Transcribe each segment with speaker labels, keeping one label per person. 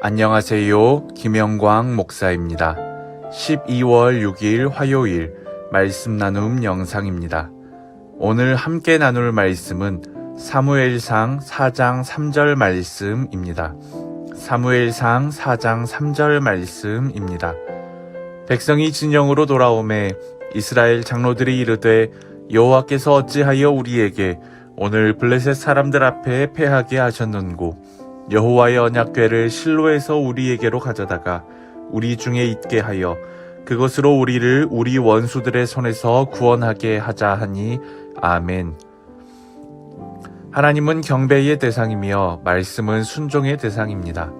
Speaker 1: 안녕하세요. 김영광 목사입니다. 12월 6일 화요일 말씀 나눔 영상입니다. 오늘 함께 나눌 말씀은 사무엘상 4장 3절 말씀입니다. 사무엘상 4장 3절 말씀입니다. 백성이 진영으로 돌아오매 이스라엘 장로들이 이르되 여호와께서 어찌하여 우리에게 오늘 블레셋 사람들 앞에 패하게 하셨는고 여호와의 언약궤를 실로에서 우리에게로 가져다가 우리 중에 있게 하여 그것으로 우리를 우리 원수들의 손에서 구원하게 하자 하니 아멘. 하나님은 경배의 대상이며 말씀은 순종의 대상입니다.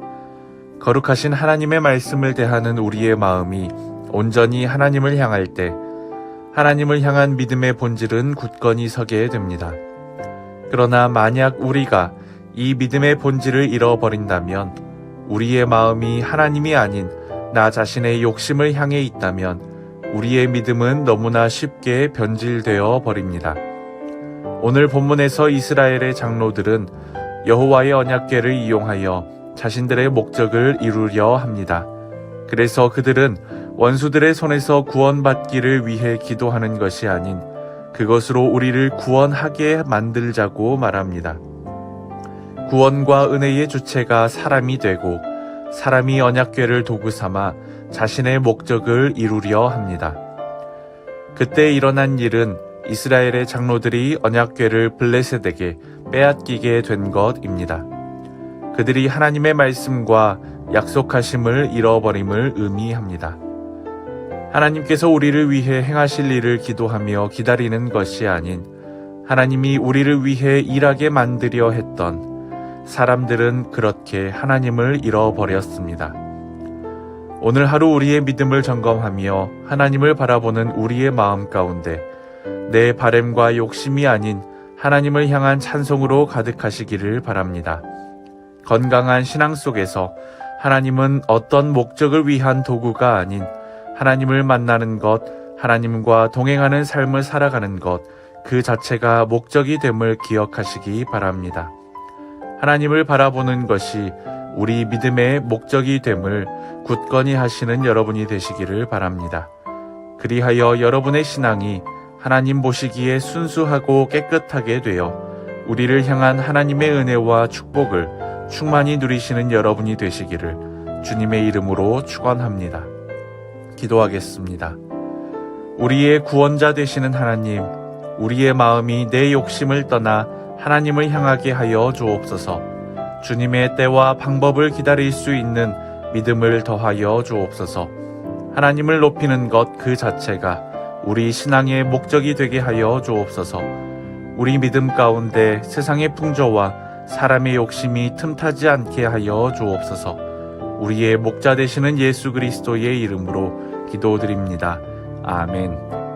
Speaker 1: 거룩하신 하나님의 말씀을 대하는 우리의 마음이 온전히 하나님을 향할 때 하나님을 향한 믿음의 본질은 굳건히 서게 됩니다. 그러나 만약 우리가 이 믿음의 본질을 잃어버린다면 우리의 마음이 하나님이 아닌 나 자신의 욕심을 향해 있다면 우리의 믿음은 너무나 쉽게 변질되어 버립니다. 오늘 본문에서 이스라엘의 장로들은 여호와의 언약궤를 이용하여 자신들의 목적을 이루려 합니다. 그래서 그들은 원수들의 손에서 구원받기를 위해 기도하는 것이 아닌 그것으로 우리를 구원하게 만들자고 말합니다. 구원과 은혜의 주체가 사람이 되고 사람이 언약궤를 도구 삼아 자신의 목적을 이루려 합니다. 그때 일어난 일은 이스라엘의 장로들이 언약궤를 블레셋에게 빼앗기게 된 것입니다. 그들이 하나님의 말씀과 약속하심을 잃어버림을 의미합니다. 하나님께서 우리를 위해 행하실 일을 기도하며 기다리는 것이 아닌 하나님이 우리를 위해 일하게 만들려 했던 사람들은 그렇게 하나님을 잃어버렸습니다. 오늘 하루 우리의 믿음을 점검하며 하나님을 바라보는 우리의 마음 가운데 내 바램과 욕심이 아닌 하나님을 향한 찬송으로 가득하시기를 바랍니다. 건강한 신앙 속에서 하나님은 어떤 목적을 위한 도구가 아닌 하나님을 만나는 것, 하나님과 동행하는 삶을 살아가는 것, 그 자체가 목적이 됨을 기억하시기 바랍니다. 하나님을 바라보는 것이 우리 믿음의 목적이 됨을 굳건히 하시는 여러분이 되시기를 바랍니다. 그리하여 여러분의 신앙이 하나님 보시기에 순수하고 깨끗하게 되어 우리를 향한 하나님의 은혜와 축복을 충만히 누리시는 여러분이 되시기를 주님의 이름으로 축원합니다. 기도하겠습니다. 우리의 구원자 되시는 하나님, 우리의 마음이 내 욕심을 떠나 하나님을 향하게 하여 주옵소서. 주님의 때와 방법을 기다릴 수 있는 믿음을 더하여 주옵소서. 하나님을 높이는 것 그 자체가 우리 신앙의 목적이 되게 하여 주옵소서. 우리 믿음 가운데 세상의 풍조와 사람의 욕심이 틈타지 않게 하여 주옵소서. 우리의 목자 되시는 예수 그리스도의 이름으로 기도드립니다. 아멘.